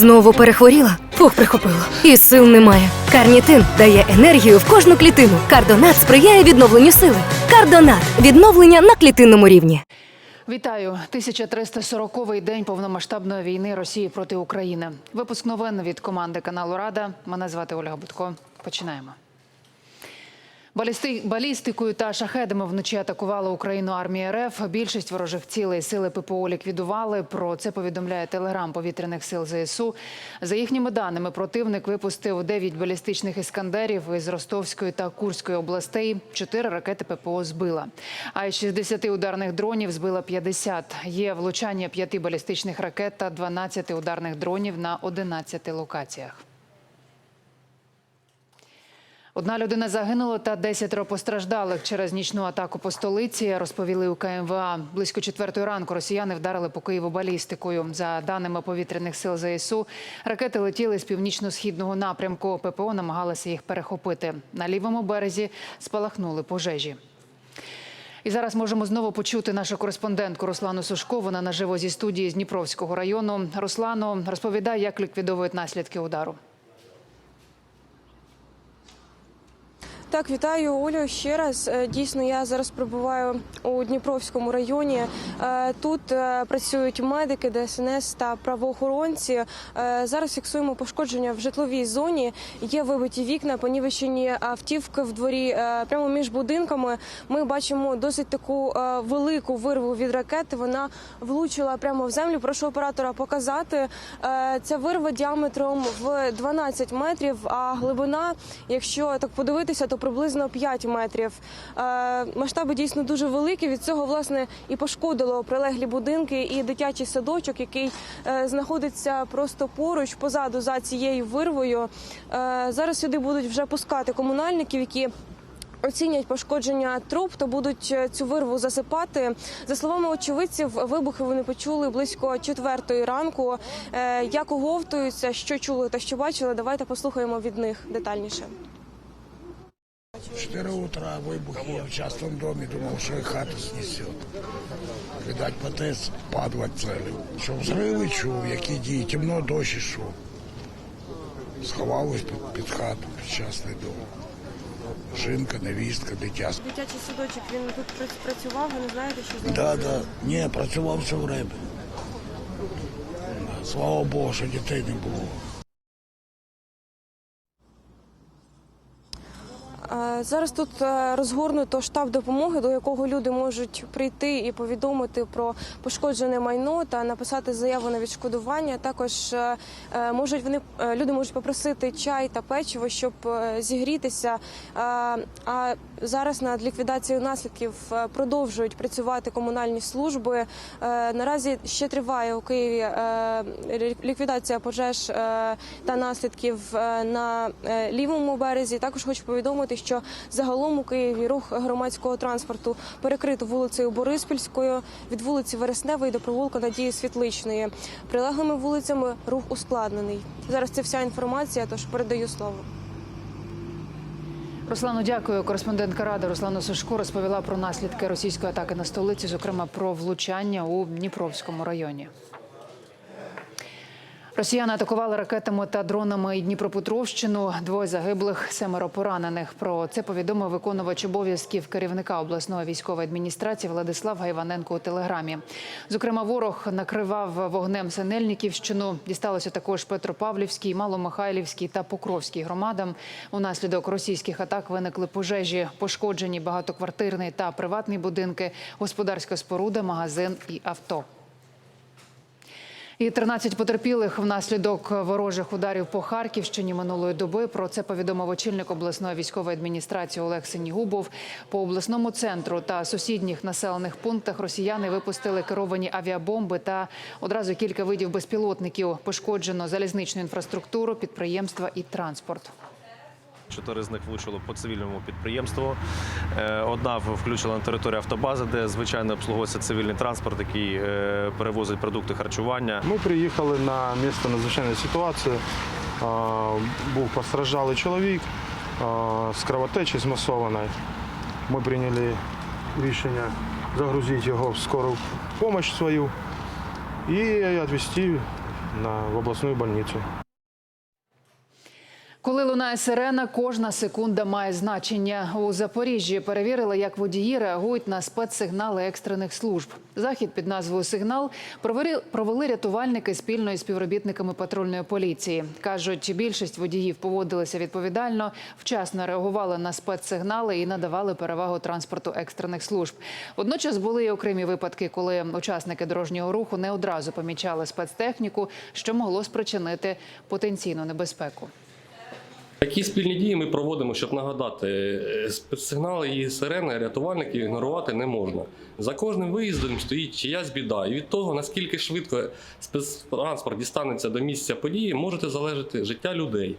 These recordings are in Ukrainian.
Знову перехворіла? Фух, прихопило. І сил немає. Карнітин дає енергію в кожну клітину. Кардонат сприяє відновленню сили. Кардонат відновлення на клітинному рівні. Вітаю 1340-й день повномасштабної війни Росії проти України. Випуск новин від команди каналу Рада. Мене звати Ольга Будко. Починаємо. Балісти... Балістикою та шахедами вночі атакувала Україну армія РФ. Більшість ворожих цілей сили ППО ліквідували. Про це повідомляє телеграм повітряних сил ЗСУ. За їхніми даними, противник випустив 9 балістичних іскандерів із Ростовської та Курської областей. Чотири ракети ППО збила. А із 60 ударних дронів збила 50. Є влучання п'яти балістичних ракет та 12 ударних дронів на 11 локаціях. Одна людина загинула та десятеро постраждалих через нічну атаку по столиці. Розповіли у КМВА. Близько четвертої ранку росіяни вдарили по Києву балістикою. За даними повітряних сил ЗСУ, ракети летіли з північно-східного напрямку. ППО намагалися їх перехопити. На лівому березі спалахнули пожежі. І зараз можемо знову почути нашу кореспондентку Руслану Сушко. Вона наживо зі студії з Дніпровського району. Руслано розповідає, як ліквідовують наслідки удару. Так, вітаю Олю ще раз. Е, Дійсно, я зараз перебуваю у Дніпровському районі. Е, Тут е, працюють медики, ДСНС та правоохоронці. Зараз фіксуємо пошкодження в житловій зоні. Є вибиті вікна, понівечені автівки в дворі. Прямо між будинками ми бачимо досить таку велику вирву від ракети. Вона влучила прямо в землю. Прошу оператора показати. Ця вирва діаметром в 12 метрів, а глибина, якщо так подивитися, то приблизно 5 метрів. Е, Масштаби дійсно дуже великі. Від цього власне і пошкодило прилеглі будинки і дитячий садочок, який е, знаходиться просто поруч позаду за цією вирвою. Е, Зараз сюди будуть вже пускати комунальників, які Оцінять пошкодження труб, то будуть цю вирву засипати. За словами очевидців, вибухи вони почули близько четвертої ранку. Як оговтуються, що чули та що бачили, давайте послухаємо від них детальніше. В 4 утра выбухи. Я в частном доме думал, что и хату снесет. Видать, ПТС падла целый. Що взриви чув, які дії, темно дощ ішов. Сховалась під, під хату, під частний дом. Жінка, невістка, дитя. Дитячий садочок він тут працював. Ви не знаєте, що Да, да. Ні, працював все время. Слава Богу, що дітей не було. Е, Зараз тут е, розгорнуто штаб допомоги, до якого люди можуть прийти і повідомити про пошкоджене майно та написати заяву на відшкодування. Також е, е, можуть вони люди можуть попросити чай та печиво, щоб зігрітися. А зараз над ліквідацією наслідків продовжують працювати комунальні служби. Наразі ще триває у Києві ліквідація пожеж та наслідків на лівому березі. Також хочу повідомити, що загалом у Києві рух громадського транспорту перекрито вулицею Бориспільською від вулиці Вересневої до провулку Надії Світличної. Прилеглими вулицями рух ускладнений. Зараз це вся інформація, тож передаю слово. Руслану, дякую. Кореспондентка Ради Руслана Сушко розповіла про наслідки російської атаки на столиці, зокрема про влучання у Дніпровському районі. Росіяни атакували ракетами та дронами і Дніпропетровщину. Двоє загиблих, семеро поранених. Про це повідомив виконувач обов'язків керівника обласної військової адміністрації Владислав Гайваненко у телеграмі. Зокрема, ворог накривав вогнем Синельниківщину. Дісталося також Петропавлівській, Маломихайлівській та Покровській громадам. Унаслідок російських атак виникли пожежі, пошкоджені багатоквартирний та приватні будинки, господарська споруда, магазин і авто. І 13 потерпілих внаслідок ворожих ударів по Харківщині минулої доби. Про це повідомив очільник обласної військової адміністрації Олег Синігубов. По обласному центру та сусідніх населених пунктах росіяни випустили керовані авіабомби та одразу кілька видів безпілотників. Пошкоджено залізничну інфраструктуру, підприємства і транспорт. Чотири з них влучило по цивільному підприємству. Е, Одна включила на територію автобази, де звичайно обслуговується цивільний транспорт, який е, перевозить продукти харчування. Ми приїхали на місце надзвичайної ситуації. Був постраждалий чоловік з кровотечі змасованої. Ми прийняли рішення загрузити його в скору допомогу свою і відвезти на, в областную больницу. Коли лунає сирена, кожна секунда має значення. У Запоріжжі перевірили, як водії реагують на спецсигнали екстрених служб. Захід під назвою Сигнал провели, рятувальники спільно із співробітниками патрульної поліції. кажуть, більшість водіїв поводилися відповідально, вчасно реагували на спецсигнали і надавали перевагу транспорту екстрених служб. Водночас були і окремі випадки, коли учасники дорожнього руху не одразу помічали спецтехніку, що могло спричинити потенційну небезпеку. Такі спільні дії ми проводимо, щоб нагадати, е, спецсигнали і сирени рятувальників ігнорувати не можна. За кожним виїздом стоїть чиясь біда, і від того, наскільки швидко спецтранспорт дістанеться до місця події, може залежати життя людей.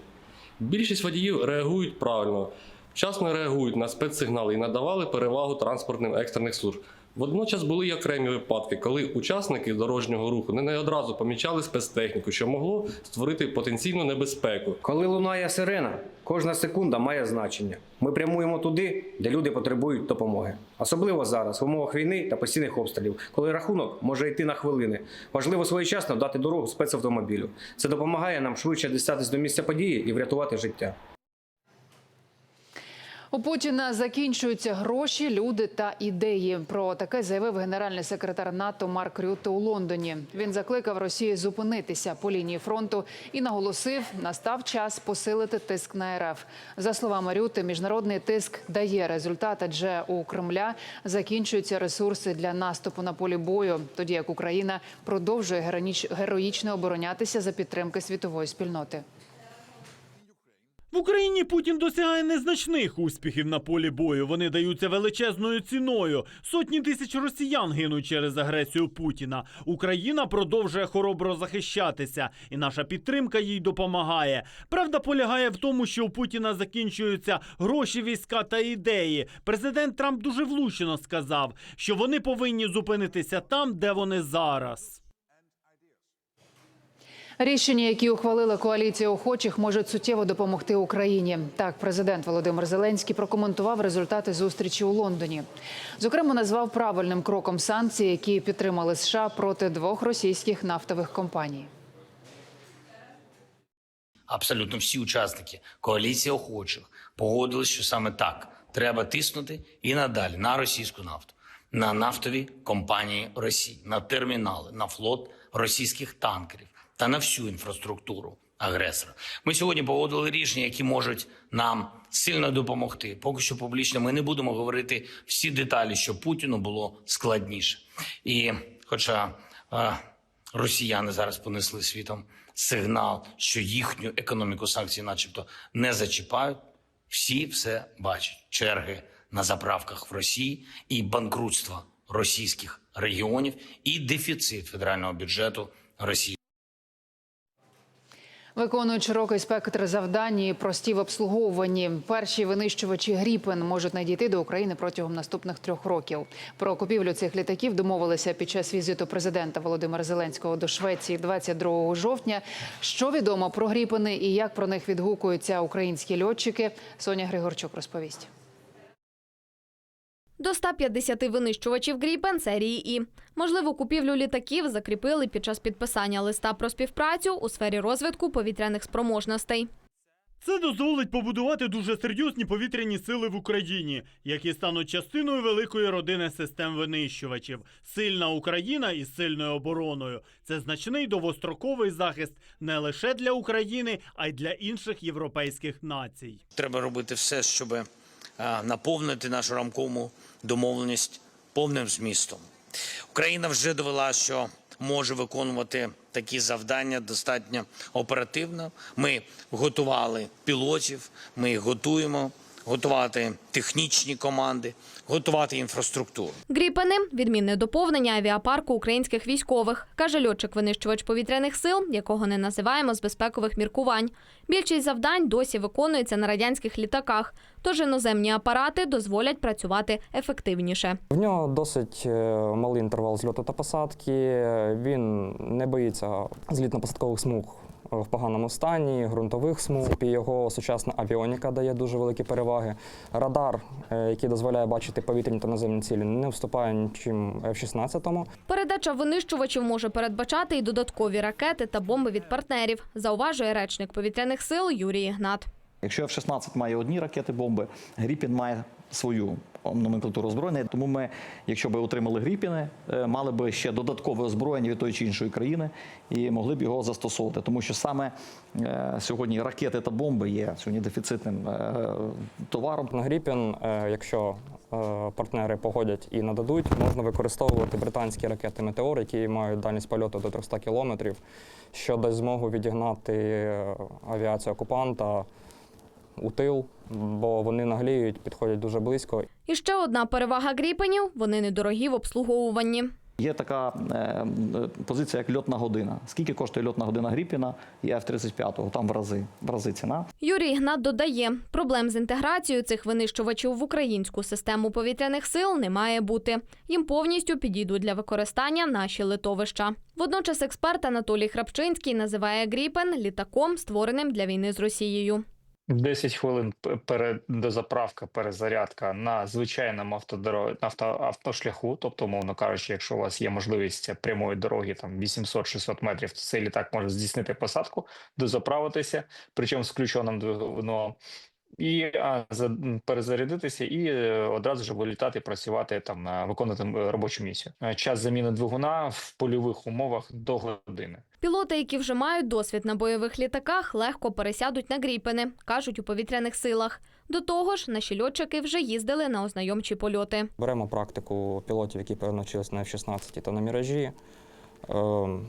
Більшість водіїв реагують правильно, вчасно реагують на спецсигнали і надавали перевагу транспортним екстрених служб. Водночас були й окремі випадки, коли учасники дорожнього руху не одразу помічали спецтехніку, що могло створити потенційну небезпеку. Коли лунає сирена, кожна секунда має значення. Ми прямуємо туди, де люди потребують допомоги. Особливо зараз, в умовах війни та постійних обстрілів, коли рахунок може йти на хвилини. Важливо своєчасно дати дорогу спецавтомобілю. Це допомагає нам швидше дістатись до місця події і врятувати життя. У Путіна закінчуються гроші, люди та ідеї. Про таке заявив генеральний секретар НАТО Марк Рютте у Лондоні. Він закликав Росію зупинитися по лінії фронту і наголосив, настав час посилити тиск на РФ. За словами Рютте, міжнародний тиск дає результат, адже у Кремля закінчуються ресурси для наступу на полі бою, тоді як Україна продовжує героїчно оборонятися за підтримки світової спільноти. В Україні Путін досягає незначних успіхів на полі бою. Вони даються величезною ціною. Сотні тисяч росіян гинуть через агресію Путіна. Україна продовжує хоробро захищатися, і наша підтримка їй допомагає. Правда полягає в тому, що у Путіна закінчуються гроші, війська та ідеї. Президент Трамп дуже влучно сказав, що вони повинні зупинитися там, де вони зараз. Рішення, які ухвалила коаліція охочих, можуть суттєво допомогти Україні. Так, президент Володимир Зеленський прокоментував результати зустрічі у Лондоні. Зокрема, назвав правильним кроком санкції, які підтримали США проти двох російських нафтових компаній. абсолютно всі учасники коаліції охочих погодились, що саме так треба тиснути і надалі на російську нафту, на нафтові компанії Росії, на термінали, на флот російських танкерів та на всю інфраструктуру агресора. Ми сьогодні погодили рішення, які можуть нам сильно допомогти. Поки що публічно ми не будемо говорити всі деталі, щоб Путіну було складніше. І хоча е, росіяни зараз понесли світом сигнал, що їхню економіку санкції, начебто, не зачіпають. Всі все бачать: черги на заправках в Росії і банкрутство російських регіонів, і дефіцит федерального бюджету Росії. Виконують широкий спектр завдань прості в обслуговуванні. Перші винищувачі Гріпен можуть надійти до України протягом наступних трьох років. Про купівлю цих літаків домовилися під час візиту президента Володимира Зеленського до Швеції 22 жовтня. Що відомо про Гріпени і як про них відгукуються українські льотчики? Соня Григорчук розповість. До 150 винищувачів Гріпен серії І. Можливу купівлю літаків закріпили під час підписання листа про співпрацю у сфері розвитку повітряних спроможностей. Це дозволить побудувати дуже серйозні повітряні сили в Україні, які стануть частиною великої родини систем винищувачів. Сильна Україна із сильною обороною це значний довгостроковий захист не лише для України, а й для інших європейських націй. Треба робити все, щоб наповнити нашу рамкову домовленість повним змістом. Україна вже довела, що може виконувати такі завдання достатньо оперативно. Ми готували пілотів, ми готуємо, готувати технічні команди, готувати інфраструктуру. Гріпени відмінне доповнення авіапарку українських військових, каже льотчик-винищувач повітряних сил, якого не називаємо з безпекових міркувань. Більшість завдань досі виконується на радянських літаках, тож іноземні апарати дозволять працювати ефективніше. В нього досить е, малий інтервал зльоту та посадки. Він не боїться злітно-посадкових смуг в поганому стані, ґрунтових смуг. Його сучасна авіоніка дає дуже великі переваги. Радар, е, який дозволяє бачити повітряні та наземні цілі, не вступає нічим F-16. Передача винищувачів може передбачати і додаткові ракети та бомби від партнерів, зауважує речник повітряних сил Юрій Ігнат. Якщо F-16 має одні ракети бомби, Гріпін має свою номенклатуру озброєння. Тому ми, якщо б отримали Гріпіни, е, мали б ще додаткове озброєння від тої чи іншої країни і могли б його застосовувати. Тому що саме е, сьогодні ракети та бомби є сьогодні дефіцитним е, товаром. На Гріпін, якщо партнери погодять і нададуть, можна використовувати британські ракети Метеор, які мають дальність польоту до 300 кілометрів, що дасть змогу відігнати авіацію окупанта у тил, бо вони нагліють, підходять дуже близько. І ще одна перевага гріпенів – вони недорогі в обслуговуванні. Є така е, е, позиція, як льотна година. Скільки коштує льотна година Гріпіна і F-35? Там в рази, в рази ціна. Юрій Ігнат додає, проблем з інтеграцією цих винищувачів в українську систему повітряних сил не має бути. Їм повністю підійдуть для використання наші литовища. Водночас експерт Анатолій Храпчинський називає Гріпен літаком, створеним для війни з Росією. 10 хвилин перед дозаправка, перезарядка на звичайному автодорозі авто... автошляху. Тобто, умовно кажучи, якщо у вас є можливість прямої дороги там 800-600 метрів, то цей літак може здійснити посадку, дозаправитися, причому з включеним двигуном, і а, за... перезарядитися, і е, одразу ж вилітати, працювати там на виконувати робочу місію. Е, Час заміни двигуна в польових умовах до години. Пілоти, які вже мають досвід на бойових літаках, легко пересядуть на гріпени, кажуть у повітряних силах. До того ж, наші льотчики вже їздили на ознайомчі польоти. Беремо практику пілотів, які навчились на F-16 та на міражі. Ем,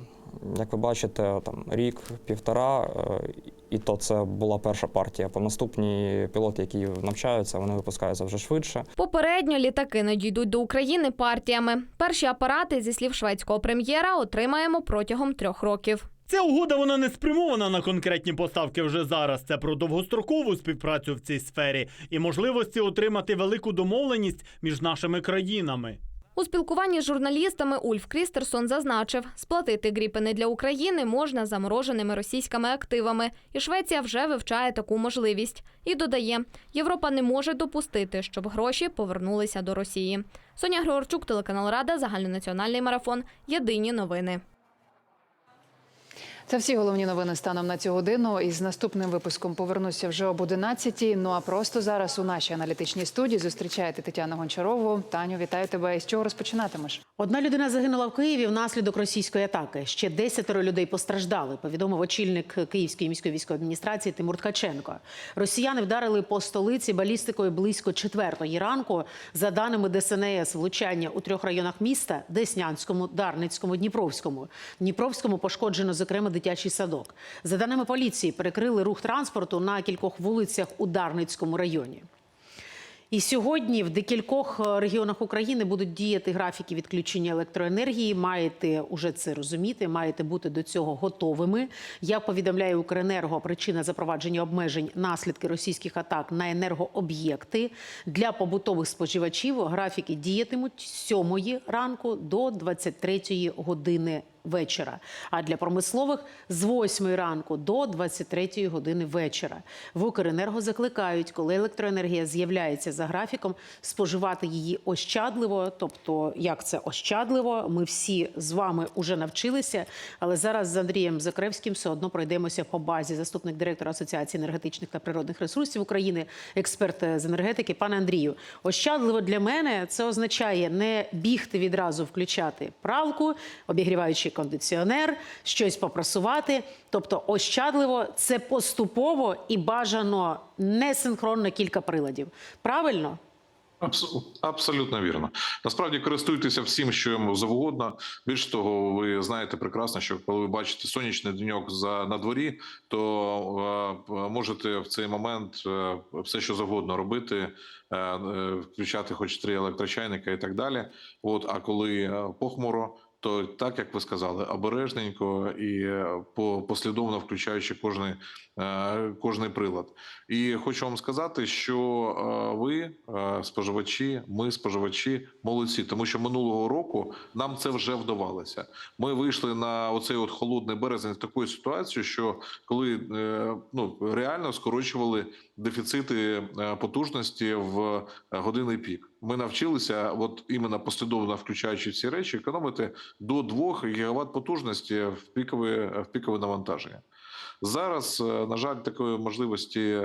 Як ви бачите, там рік, півтора, е, і то це була перша партія. По наступні пілоти, які навчаються, вони випускаються вже швидше. Попередньо літаки надійдуть до України партіями. Перші апарати, зі слів шведського прем'єра, отримаємо протягом трьох років. Ця угода вона не спрямована на конкретні поставки вже зараз. Це про довгострокову співпрацю в цій сфері і можливості отримати велику домовленість між нашими країнами. У спілкуванні з журналістами Ульф Крістерсон зазначив, сплатити гріпини для України можна замороженими російськими активами, і Швеція вже вивчає таку можливість. І додає, Європа не може допустити, щоб гроші повернулися до Росії. Соня Григорчук, телеканал Рада, загальнонаціональний марафон. Єдині новини. Це всі головні новини станом на цю годину. І з наступним випуском повернуся вже об 11 Ну а просто зараз у нашій аналітичній студії зустрічаєте Тетяну Гончарову. Таню, вітаю тебе. І з чого розпочинатимеш? Одна людина загинула в Києві внаслідок російської атаки. Ще десятеро людей постраждали. Повідомив очільник Київської міської військової адміністрації Тимур Ткаченко. Росіяни вдарили по столиці балістикою близько четвертої ранку. За даними ДСНС, влучання у трьох районах міста: Деснянському, Дарницькому, Дніпровському. Дніпровському пошкоджено зокрема дитячий садок. За даними поліції, перекрили рух транспорту на кількох вулицях у Дарницькому районі. І сьогодні в декількох е, регіонах України будуть діяти графіки відключення електроенергії. Маєте уже це розуміти, маєте бути до цього готовими. Як повідомляє Укренерго, причина запровадження обмежень наслідки російських атак на енергооб'єкти для побутових споживачів. Графіки діятимуть з 7 ранку до 23 години вечора. А для промислових з 8 ранку до 23 години вечора. В Укренерго закликають, коли електроенергія з'являється за графіком, споживати її ощадливо. Тобто, як це ощадливо, ми всі з вами вже навчилися. Але зараз з Андрієм Закревським все одно пройдемося по базі. Заступник директора Асоціації енергетичних та природних ресурсів України, експерт з енергетики. Пане Андрію, ощадливо для мене це означає не бігти відразу включати пралку, обігріваючи кондиціонер, щось попрасувати. Тобто, ощадливо це поступово і бажано не синхронно кілька приладів. Правильно? Абсолютно вірно. Насправді користуйтеся всім, що йому завгодно. Більш того, ви знаєте прекрасно, що коли ви бачите сонячний деньок за на дворі, то е, можете в цей момент е, все, що завгодно робити, е, е, включати хоч три електрочайника і так далі. От а коли е, похмуро. То так як ви сказали, обережненько і е, по- послідовно включаючи кожний, е, кожний прилад. І хочу вам сказати, що е, ви, споживачі, ми споживачі, молодці, тому що минулого року нам це вже вдавалося. Ми вийшли на оцей от холодний березень в таку ситуацію, що коли ну реально скорочували дефіцити е, потужності в е, годинний пік. Ми навчилися, от іменно послідовно включаючи ці речі, економити до 2 гігават потужності в пікове в пікове навантаження. Зараз, е, на жаль, такої можливості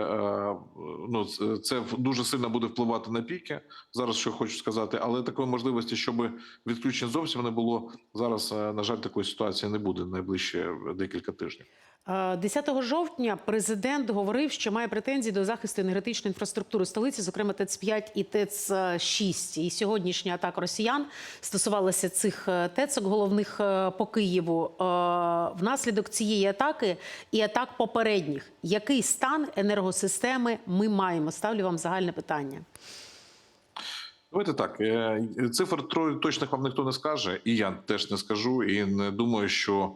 ну це- дуже сильно буде впливати на піки. Зараз що хочу сказати, але такої можливості, щоб відключень зовсім не було зараз. На жаль, такої ситуації не буде найближчі декілька тижнів. Е, 10 жовтня президент говорив, що має претензії до захисту енергетичної інфраструктури столиці, зокрема ТЕЦ-5 і ТЕЦ-6. І сьогоднішня атака росіян стосувалася цих е, ТЕЦок головних е, по Києву. Е, Внаслідок цієї атаки і атак попередніх. Який стан енергосистеми ми маємо? Ставлю вам загальне питання. Давайте так. е, Цифр точних вам ніхто не скаже, і я теж не скажу. І не думаю, що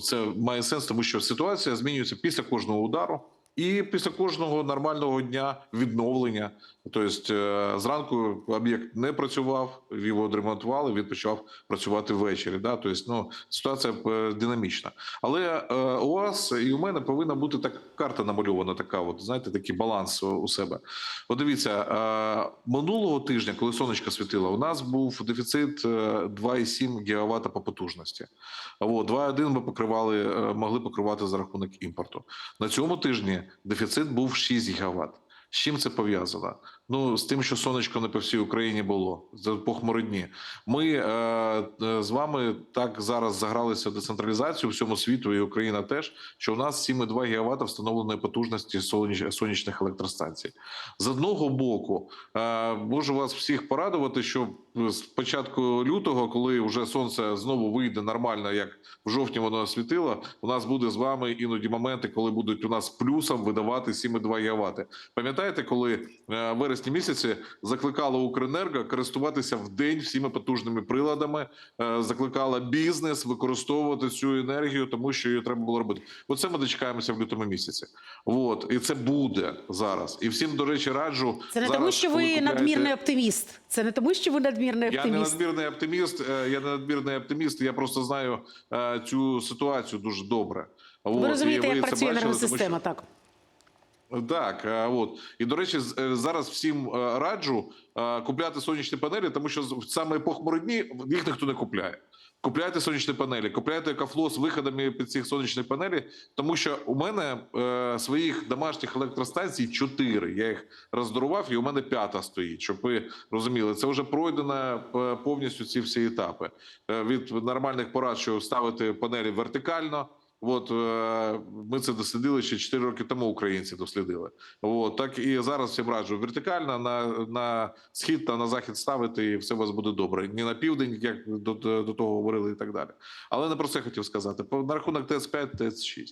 це має сенс, тому що ситуація змінюється після кожного удару. І після кожного нормального дня відновлення, тобто е, зранку об'єкт не працював, його відремонтували, він почав працювати ввечері. Да? Тобто, ну, ситуація е, динамічна. Але е, у вас і у мене повинна бути така карта намальована, така, от, знаєте, такий баланс у, себе. От дивіться, минулого тижня, коли сонечко світило, у нас був дефіцит е, 2,7 гігавата по потужності. От, 2,1 ми покривали, могли покривати за рахунок імпорту. На цьому тижні дефіцит був 6 гігават. З чим це пов'язано? Ну з тим, що сонечко не по всій Україні було за похмурі дні. Ми е, е, з вами так зараз загралися в децентралізацію всьому світу, і Україна теж. Що у нас 7,2 гігавата встановленої потужності соняч- сонячних електростанцій. З одного боку, е, можу вас всіх порадувати, що з початку лютого, коли вже сонце знову вийде нормально, як в жовтні воно світило, у нас буде з вами іноді моменти, коли будуть у нас плюсом видавати 7,2 гігавати. Пам'ятаєте, коли е, в вересні місяці закликало Укренерго користуватися в день всіма потужними приладами, е, закликала бізнес використовувати цю енергію, тому що її треба було робити. Оце ми дочекаємося в лютому місяці. От і це буде зараз. І всім, до речі, раджу Це не зараз, тому, що ви купляєте- надмірний оптиміст. Це не тому, що ви надмірний я не надмірний оптиміст. е, Я не надмірний оптиміст. Я просто знаю е, цю ситуацію дуже добре. Ви От, розумієте, як працює бачили, тому що- енергосистема, так. Так, е, от і до речі, е, зараз всім е, раджу купляти сонячні панелі, тому що саме похмурі дні їх ніхто не купляє. Купляйте сонячні панелі, купляйте екофло з виходами під цих сонячних панелі, тому що у мене е, своїх домашніх електростанцій чотири. Я їх роздарував, і у мене п'ята стоїть. Щоб ви розуміли, це вже пройдено повністю ці всі етапи. Е, від нормальних порад, що ставити панелі вертикально. От е, ми це дослідили ще 4 роки тому. Українці дослідили. От так і зараз всім раджу вертикально на, на схід та на захід ставити, і все у вас буде добре. Ні на південь, як до, до, того говорили, і так далі. Але не про це хотів сказати. На рахунок ТС-5, ТС-6.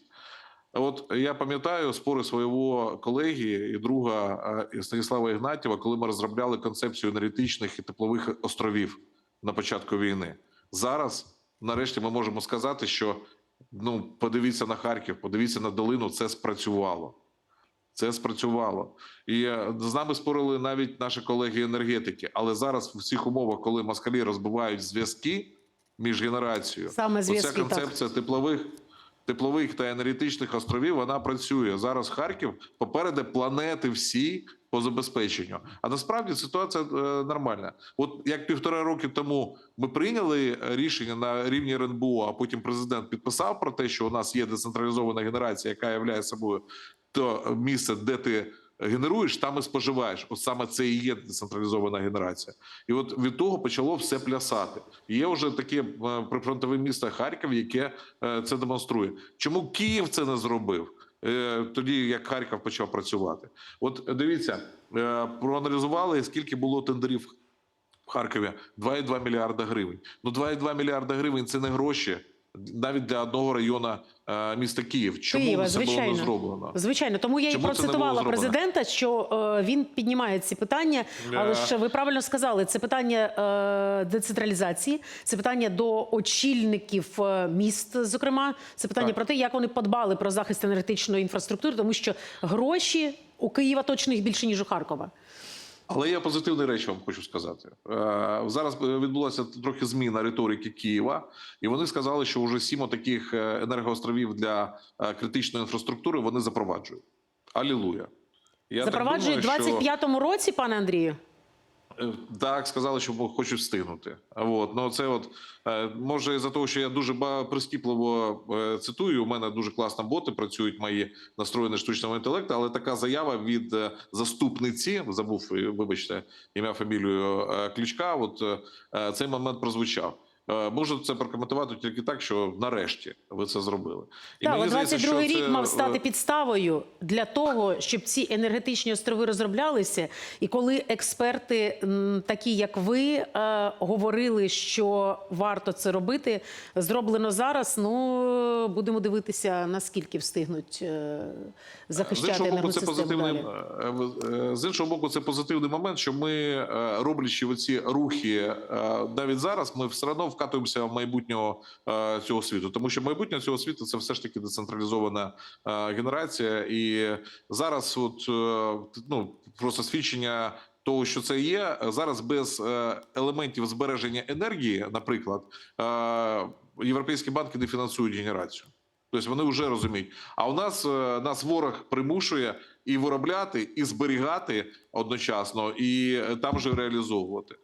От я пам'ятаю спори свого колеги і друга е, Станіслава Ігнатєва, коли ми розробляли концепцію енергетичних і теплових островів на початку війни. Зараз, нарешті, ми можемо сказати, що ну подивіться на Харків, подивіться на долину, це спрацювало. Це спрацювало, і е, з нами спорили навіть наші колеги енергетики. Але зараз в цих умовах, коли москалі розбивають зв'язки між генерацією, Саме зв'язки, оця так. концепція теплових. Теплових та енергетичних островів вона працює зараз. Харків попереде планети всі по забезпеченню. А насправді ситуація е, нормальна. От як півтора роки тому ми прийняли рішення на рівні РНБО, а потім президент підписав про те, що у нас є децентралізована генерація, яка являє собою то місце, де ти генеруєш, там і споживаєш. От саме це і є децентралізована генерація. І от від того почало все плясати. Є вже таке е, прифронтове місто Харків, яке е, це демонструє. Чому Київ це не зробив? е, Тоді як Харків почав працювати, от дивіться, проаналізували скільки було тендерів в Харкові 2,2 мільярда гривень. Ну 2,2 мільярда гривень це не гроші навіть для одного району е, міста Київ. Чому Києва, це було не зроблено? Звичайно, тому я і Чому було процитувала президента, що е, він піднімає ці питання. Але Е. ж ви правильно сказали, це питання е, децентралізації, це питання до очільників е, міст, зокрема, це питання Так. про те, як вони подбали про захист енергетичної інфраструктури, тому що гроші у Києва точно їх більше ніж у Харкова. Але я позитивні речі вам хочу сказати. Е, Зараз відбулася трохи зміна риторики Києва, і вони сказали, що вже сім таких енергоостровів для е, критичної інфраструктури вони запроваджують. Алілуя. Я Запроваджують у думаю, 25-му році, пане Андрію. Е, Так, сказали, що хочуть встигнути. От ну це от е, може за того, що я дуже прискіпливо е, цитую. У мене дуже класно боти працюють мої настроєні штучного інтелекту, але така заява від заступниці забув, вибачте, ім'я фамілію ключка. От цей момент прозвучав. Е, Можу це прокоментувати тільки так, що нарешті ви це зробили. І Так, мені але здається, 22 рік це, мав стати е, підставою для того, щоб ці енергетичні острови розроблялися. І коли експерти, такі як ви, е, говорили, що варто це робити, зроблено зараз. Ну будемо дивитися, наскільки встигнуть е, З захищати іншого боку, це позитивний далі. з іншого боку, це позитивний момент, що ми роблячи оці рухи навіть зараз, ми все одно вкатуємося в майбутнього е, цього світу, тому що майбутнє цього світу це все ж таки децентралізована е, генерація, і зараз, от е, ну просто свідчення. Того, що це є зараз без елементів збереження енергії, наприклад, європейські банки не фінансують генерацію. Тобто вони вже розуміють. А у нас нас ворог примушує і виробляти, і зберігати одночасно, і там же реалізовувати.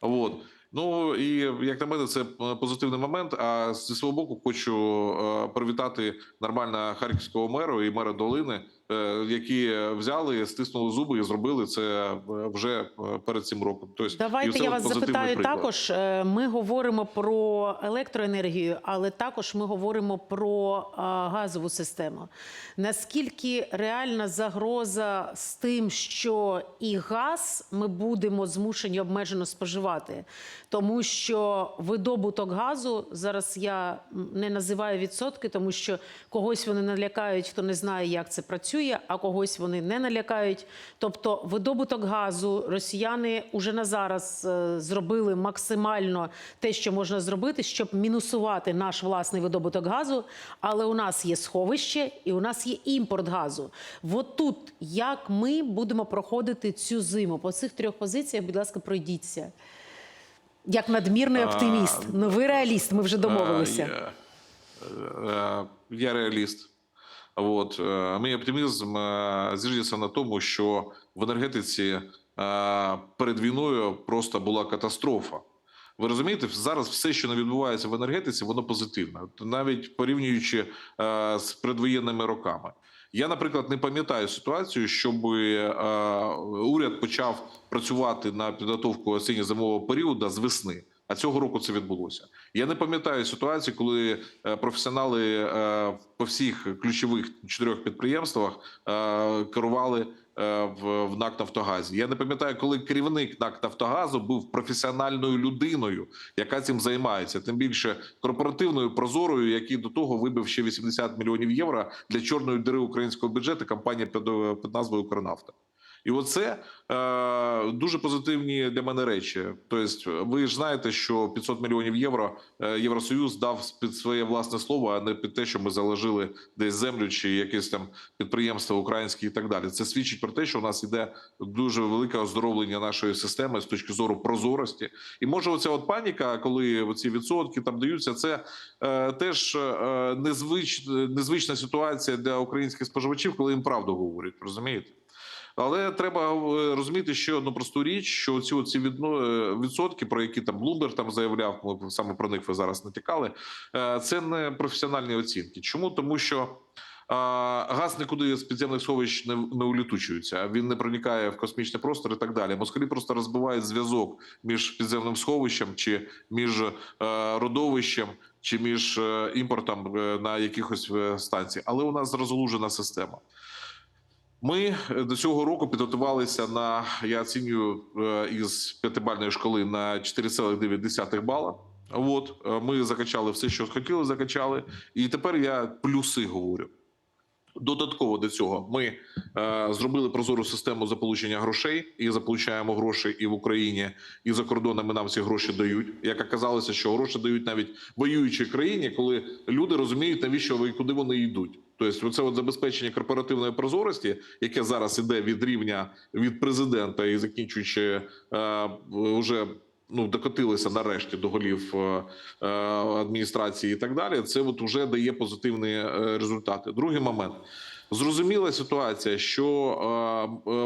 От. Ну і як на мене, це е, позитивний момент. А зі свого боку, хочу е, привітати нормально харківського меру і мера долини, які взяли, стиснули зуби і зробили це е, вже е, перед цим роком. Тобто, Давайте я вас запитаю приклад. також. е, Ми говоримо про електроенергію, але також ми говоримо про е, газову систему. Наскільки реальна загроза з тим, що і газ ми будемо змушені обмежено споживати, тому що видобуток газу зараз я не називаю відсотки, тому що когось вони налякають, хто не знає, як це працює, а когось вони не налякають. Тобто, видобуток газу росіяни уже на зараз е, зробили максимально те, що можна зробити, щоб мінусувати наш власний видобуток газу. Але у нас є сховище і у нас є імпорт газу. От тут як ми будемо проходити цю зиму? По цих трьох позиціях, будь ласка, пройдіться. Як надмірний А, оптиміст. Ну ви реаліст, ми вже домовилися. Е, Я, е, я реаліст. От е, мій оптимізм е, на тому, що в енергетиці е, перед війною просто була катастрофа. Ви розумієте, зараз все, що не відбувається в енергетиці, воно позитивне, навіть порівнюючи з предвоєнними роками. Я, наприклад, не пам'ятаю ситуацію, щоб уряд почав працювати на підготовку осінньо-зимового періоду з весни. А цього року це відбулося. Я не пам'ятаю ситуації, коли е, професіонали е, по всіх ключових чотирьох підприємствах е, керували в, НАК Нафтогазі. Я не пам'ятаю, коли керівник НАК Нафтогазу був професіональною людиною, яка цим займається, тим більше корпоративною прозорою, який до того вибив ще 80 мільйонів євро для чорної дири українського бюджету компанія під назвою Укрнафта. І оце е, дуже позитивні для мене речі. Тобто, ви ж знаєте, що 500 мільйонів євро е, Євросоюз дав під своє власне слово, а не під те, що ми заложили десь землю чи якесь там підприємство українське і так далі. Це свідчить про те, що у нас іде дуже велике оздоровлення нашої системи з точки зору прозорості. І може, оця от паніка, коли оці відсотки там даються, це е, теж е, незвич, незвична ситуація для українських споживачів, коли їм правду говорять. Розумієте? Але треба е, розуміти ще одну просту річ: що ці оці е, відсотки, про які там Блумберг там заявляв, ми саме про них ви зараз натякали. е, Це не професіональні оцінки. Чому тому, що газ нікуди з підземних сховищ не, не улітучується, він не проникає в космічний простор і так далі. Москалі просто розбивають зв'язок між підземним сховищем чи між е, родовищем. Чи між е, імпортом е, на якихось станцій, але у нас розгалужена система. Ми е, до цього року підготувалися на я оцінюю е, із п'ятибальної школи на 4,9 бала. От е, ми закачали все, що хотіли, закачали. І тепер я плюси говорю. Додатково до цього ми е, зробили прозору систему заполучення грошей і заполучаємо гроші і в Україні, і за кордонами нам ці гроші дають. Як оказалося, що гроші дають навіть воюючій країні, коли люди розуміють, навіщо ви і куди вони йдуть. Тобто, це от забезпечення корпоративної прозорості, яке зараз іде від рівня від президента і закінчуючи е, вже ну докотилися нарешті до голів е, е, адміністрації і так далі. Це от вже дає позитивні е, результати. Другий момент. Зрозуміла ситуація, що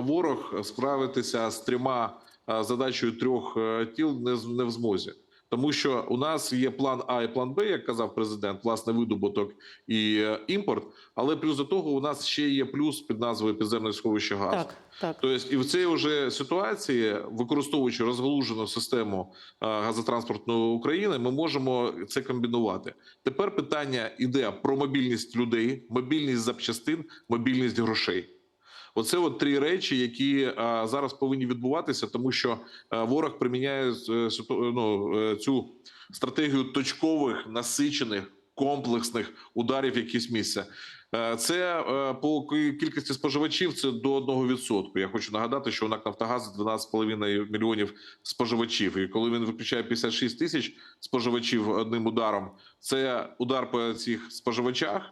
ворог справитися з трьома задачею трьох тіл не, не в змозі. Тому що у нас є план А і план Б, як казав президент, власне, видобуток і е, імпорт. Але плюс до того, у нас ще є плюс під назвою підземне сховище газу. Так, так. Тобто, і в цій вже ситуації, використовуючи розгалужену систему е, газотранспортної України, ми можемо це комбінувати. Тепер питання іде про мобільність людей, мобільність запчастин, мобільність грошей. Оце от три речі, які зараз повинні відбуватися, тому що ворог приміняє е, ну, е, цю стратегію точкових, насичених, комплексних ударів в якесь місце. Е, Це по кількості споживачів це до 1%. Я хочу нагадати, що у НАК «Нафтогаз» 12,5 мільйонів споживачів. І коли він виключає 56 тисяч споживачів одним ударом, це удар по цих споживачах.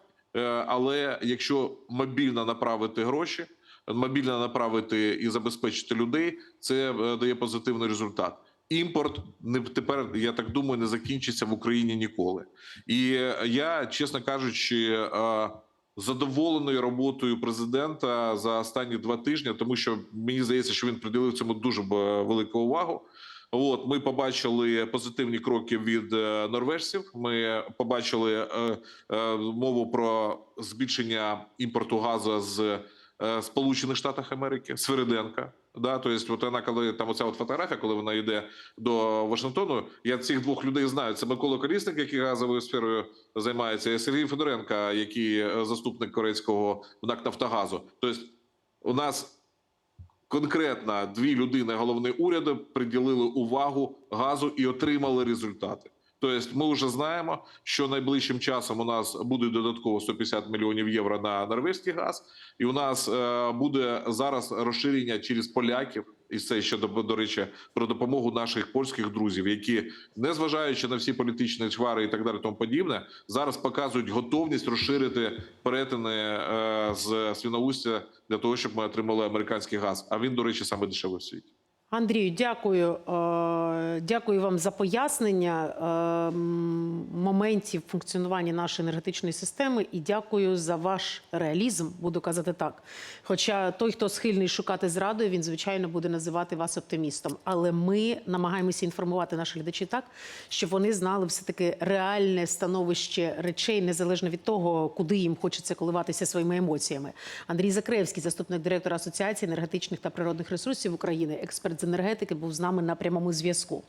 Але якщо мобільно направити гроші, мобільно направити і забезпечити людей, це е, дає позитивний результат. Імпорт не тепер, я так думаю, не закінчиться в Україні ніколи. І е, я, чесно кажучи, е, задоволений роботою президента за останні два тижні, тому що мені здається, що він приділив цьому дуже велику увагу. От ми побачили позитивні кроки від норвежців. Ми побачили мову про збільшення імпорту газу з Сполучених Штатів Америки, Свириденка. Да, то есть, от вона, коли там оця от фотографія, коли вона йде до Вашингтону, я цих двох людей знаю. Це Микола Колісник, який газовою сферою займається, і Сергій Федоренко, який е, заступник корейського НАК Нафтогазу. Тобто, у нас конкретно дві людини головне уряду приділили увагу газу і отримали результати. Тобто, ми вже знаємо, що найближчим часом у нас буде додатково 150 мільйонів євро на норвезький газ, і у нас е, буде зараз розширення через поляків. І це ще до, речі про допомогу наших польських друзів, які, незважаючи на всі політичні чвари і так далі, тому подібне, зараз показують готовність розширити перетини е, з Свіноустя для того, щоб ми отримали американський газ. А він, до речі, саме дешевий в світі. Андрію, дякую. Е, Дякую вам за пояснення е, моментів функціонування нашої енергетичної системи і дякую за ваш реалізм, буду казати так. Хоча той, хто схильний шукати зрадою, він звичайно буде називати вас оптимістом. Але ми намагаємося інформувати наших глядачів так, щоб вони знали все таки реальне становище речей, незалежно від того, куди їм хочеться коливатися своїми емоціями. Андрій Закревський, заступник директора Асоціації енергетичних та природних ресурсів України, експерт з енергетики, був з нами на прямому зв'язку.